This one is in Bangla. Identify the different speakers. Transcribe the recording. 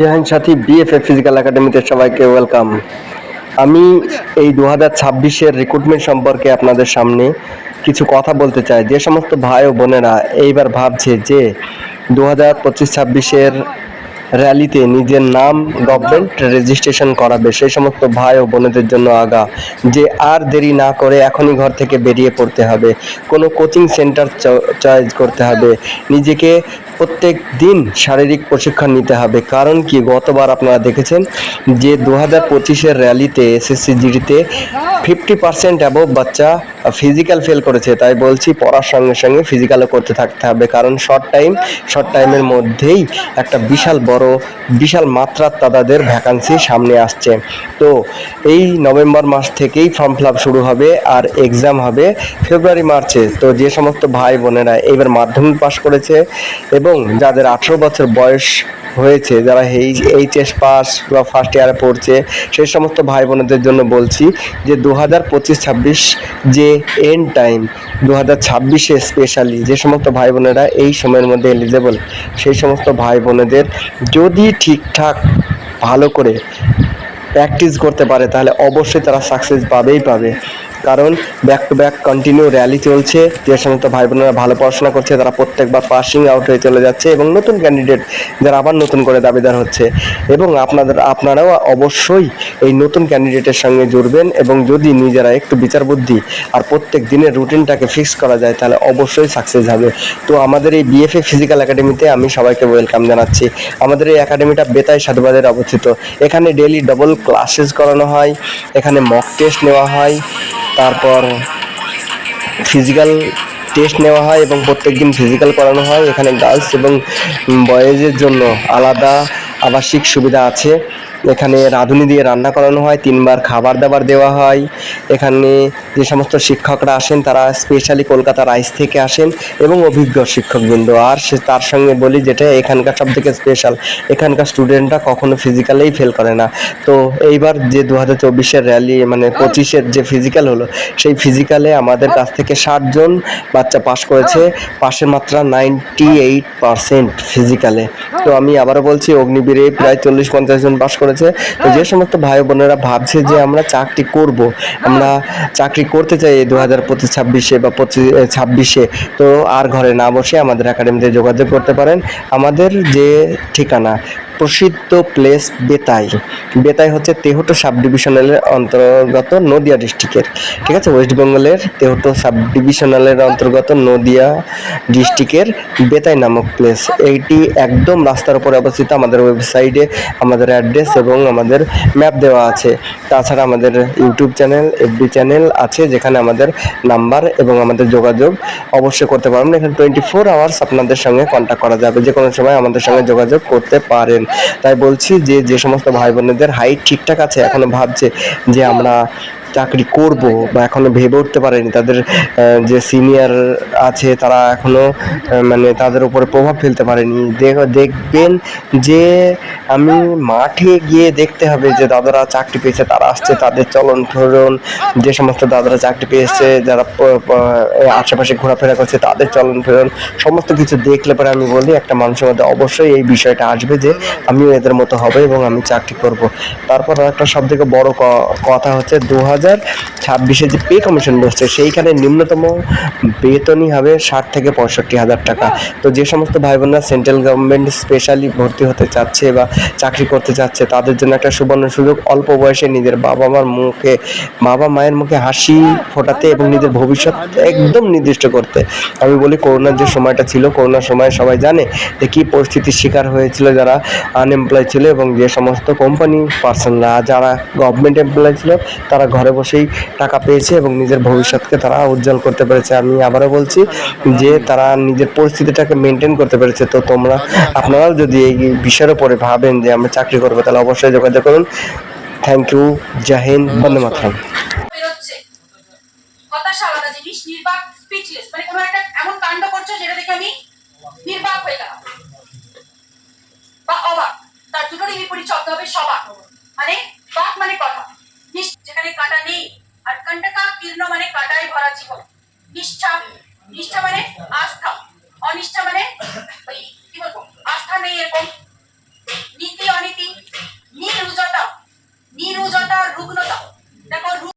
Speaker 1: জেহান সাথী বিএফএ ফিজিক্যাল একাডেমিতে সবাইকে ওয়েলকাম আমি এই দু হাজার ছাব্বিশের রিক্রুটমেন্ট সম্পর্কে আপনাদের সামনে কিছু কথা বলতে চাই। যে সমস্ত ভাই ও বোনেরা এইবার ভাবছে যে দু হাজার পঁচিশ ছাব্বিশের র্যালিতে নিজের নাম গভর্নমেন্ট রেজিস্ট্রেশন করাবে, সেই সমস্ত ভাই ও বোনেদের জন্য আগা যে আর দেরি না করে এখনই ঘর থেকে বেরিয়ে পড়তে হবে। কোনো কোচিং সেন্টার চয়েস করতে হবে। নিজেকে প্রত্যেক দিন শারীরিক প্রশিক্ষণ নিতে হবে। কারণ কি, গতবার আপনারা দেখেছেন যে দু হাজার পঁচিশের র্যালিতে এসএসসি জিডিতে ফিফটি পার্সেন্ট অ্যাবভ বাচ্চা ফিজিক্যাল ফেল করেছে, তাই বলছি পড়ার সঙ্গে সঙ্গে ফিজিক্যালও করতে থাকতে হবে। কারণ শর্ট টাইম শর্ট টাইমের মধ্যেই একটা বিশাল বড়, বিশাল মাত্রার তাদের ভ্যাকান্সি সামনে আসছে। তো এই নভেম্বর মাস থেকেই ফর্ম ফিল শুরু হবে আর এক্সাম হবে ফেব্রুয়ারি, মার্চে। তো যে সমস্ত ভাই বোনেরা এবার মাধ্যমিক পাশ করেছে এবং যাদের আঠেরো বছর বয়স হয়েছে, যারা এই এইচএস পাস বা ফার্স্ট ইয়ারে পড়ছে, সেই সমস্ত ভাই বোনেদের জন্য বলছি যে দু হাজার পঁচিশ ছাব্বিশ যে এন্ড টাইম দু হাজার ছাব্বিশে স্পেশালি যে সমস্ত ভাই বোনেরা এই সময়ের মধ্যে এলিজেবল সেই সমস্ত ভাই বোনেদের যদি ঠিকঠাক ভালো করে প্র্যাকটিস করতে পারে, তাহলে অবশ্যই তারা সাকসেস পাবেই পাবে। কারণ back to back continue rally চলছে। যে সমস্ত ভাই বোনেরা ভালো পড়াশোনা করছে, তারা প্রত্যেকবার পাসিং আউট হয়ে চলে যাচ্ছে এবং নতুন ক্যান্ডিডেট যারা আবার নতুন করে দাবিদার হচ্ছে। এবং আপনাদের, আপনারাও অবশ্যই এই নতুন ক্যান্ডিডেটের সঙ্গে জুড়বেন এবং যদি নিজেরা একটু বিচার বুদ্ধি আর প্রত্যেক দিনের রুটিনটাকে ফিক্স করা যায়, তাহলে অবশ্যই সাকসেস হবে। তো আমাদের এই বিএফএ ফিজিক্যাল একাডেমিতে আমি সবাইকে ওয়েলকাম জানাচ্ছি। আমাদের এই একাডেমিটা বেতাই সাধুবাদের অবস্থিত। এখানে ডেলি ডবল ক্লাসেস করানো হয়, এখানে মক টেস্ট নেওয়া হয়। তারপর ফিজিক্যাল টেস্ট নেওয়া হয় এবং প্রত্যেক দিন ফিজিক্যাল করানো হয়। এখানে গার্লস এবং বয়েজের জন্য আলাদা আবাসিক সুবিধা আছে। এখানে রাঁধুনি দিয়ে রান্না করানো হয়, তিনবার খাবার দাবার দেওয়া হয়। এখানে যে সমস্ত শিক্ষকরা আসেন, তারা স্পেশালি কলকাতা রাইস থেকে আসেন এবং অভিজ্ঞ শিক্ষকবৃন্দ। আর সে তার সঙ্গে বলি যেটা এখানকার সব থেকে স্পেশাল এখানকার স্টুডেন্টরা কখনো ফিজিক্যালেই ফেল করে না। তো এইবার যে দু হাজার চব্বিশের র্যালি মানে পঁচিশের যে ফিজিক্যাল হলো, সেই ফিজিক্যালে আমাদের কাছ থেকে ষাটজন বাচ্চা পাশ করেছে, পাশের মাত্রা নাইনটি এইট পারসেন্ট ফিজিক্যালে তো আমি আবারও বলছি, অগ্নিবীরে প্রায় চল্লিশ পঞ্চাশ জন পাশ করেছে তো যে সমস্ত ভাই বোনেরা ভাবছে যে আমরা চাকরি করব, আমরা চাকরি করতে চাই দু হাজার পঁচিশ ছাব্বিশে বা পঁচিশ ছাব্বিশে। তো আর ঘরে না বসে আমাদের একাডেমিতে যোগাযোগ করতে পারেন। আমাদের যে ঠিকানা প্রসিদ্ধ প্লেস বেতাই। বেতাই হচ্ছে তেহট্ট সাব ডিভিশনালের অন্তর্গত নদিয়া ডিস্ট্রিক্টের। ঠিক আছে? ওয়েস্ট বেঙ্গলের তেহট্ট সাব ডিভিশনালের অন্তর্গত নদিয়া ডিস্ট্রিক্টের বেতাই নামক প্লেস এইটি একদম রাস্তার উপরে অবস্থিত। আমাদের ওয়েবসাইটে আমাদের অ্যাড্রেস এবং আমাদের ম্যাপ দেওয়া আছে। তাছাড়া আমাদের ইউটিউব চ্যানেল এফবি চ্যানেল আছে, যেখানে আমাদের নাম্বার এবং আমাদের যোগাযোগ অবশ্যই করতে পারবেন। এখানে টোয়েন্টি ফোর আওয়ার্স আপনাদের সঙ্গে কন্ট্যাক্ট করা যাবে। যে কোনো সময় আমাদের সঙ্গে যোগাযোগ করতে পারেন। তাই বলছি যে যে সমস্ত ভাই বোনেদের হাইট ঠিকঠাক আছে এখনও ভাবছে যে আমরা চাকরি করব বা এখনও ভেবে উঠতে পারেনি। তাদের যে সিনিয়র আছে তারা এখনও মানে তাদের উপরে প্রভাব ফেলতে পারেনি। দেখবেন যে আমি মাঠে গিয়ে দেখতে হবে যে দাদারা চাকরি পেয়েছে, তারা আসছে, তাদের চলন ফলন যে সমস্ত দাদারা চাকরি পেয়েছে, যারা আশেপাশে ঘোরাফেরা করছে, তাদের চলন ফেরন সমস্ত কিছু দেখলে পরে আমি বলি একটা মানুষের মধ্যে অবশ্যই এই বিষয়টা আসবে যে আমিও এদের মতো হবে এবং আমি চাকরি করব। তারপর একটা সব থেকে বড় কথা হচ্ছে দু হাজার হাজার ছাব্বিশে যে পে কমিশন বসছে, সেইখানে নিম্নতম বেতনই হবে ষাট থেকে পঁয়ষট্টি হাজার টাকা। তো যে সমস্ত ভাই বোনরা সেন্ট্রাল গভর্নমেন্ট স্পেশালি ভর্তি হতে চাচ্ছে বা চাকরি করতে চাচ্ছে, তাদের জন্য একটা সুবর্ণ সুযোগ। অল্প বয়সে নিজের বাবা মার মুখে বাবা মায়ের মুখে হাসি ফোটাতে এবং নিজের ভবিষ্যৎ একদম নির্দিষ্ট করতে। আমি বলি, করোনার যে সময়টা ছিল, করোনার সময় সবাই জানে যে কী পরিস্থিতির শিকার হয়েছিল যারা আনএমপ্লয় ছিল এবং যে সমস্ত কোম্পানি পার্সনরা যারা গভর্নমেন্ট এমপ্লয় ছিল, তারা ঘরে বসেই টাকা পেয়েছে এবং নিজের ভবিষ্যৎকে তারা উজ্জ্বল করতে পেরেছে। আমি আবারও বলছি যে তারা নিজের পরিস্থিতিটাকে মেনটেন করতে পেরেছে। তো তোমরা, আপনারাও যদি এই বিষয়ের উপরে ভাবেন যে আমরা চাকরি করব, তাহলে অবশ্যই যোগাযোগ করুন। থ্যাংক ইউ জাহিন বন্দে মাতরম
Speaker 2: বা অবাক। তার দুটোরই বিপরীত শব্দ হবে সবাক মানে বাক মানে নিষ্ঠা নিষ্ঠা মানে আস্থা। অনিষ্ঠা মানে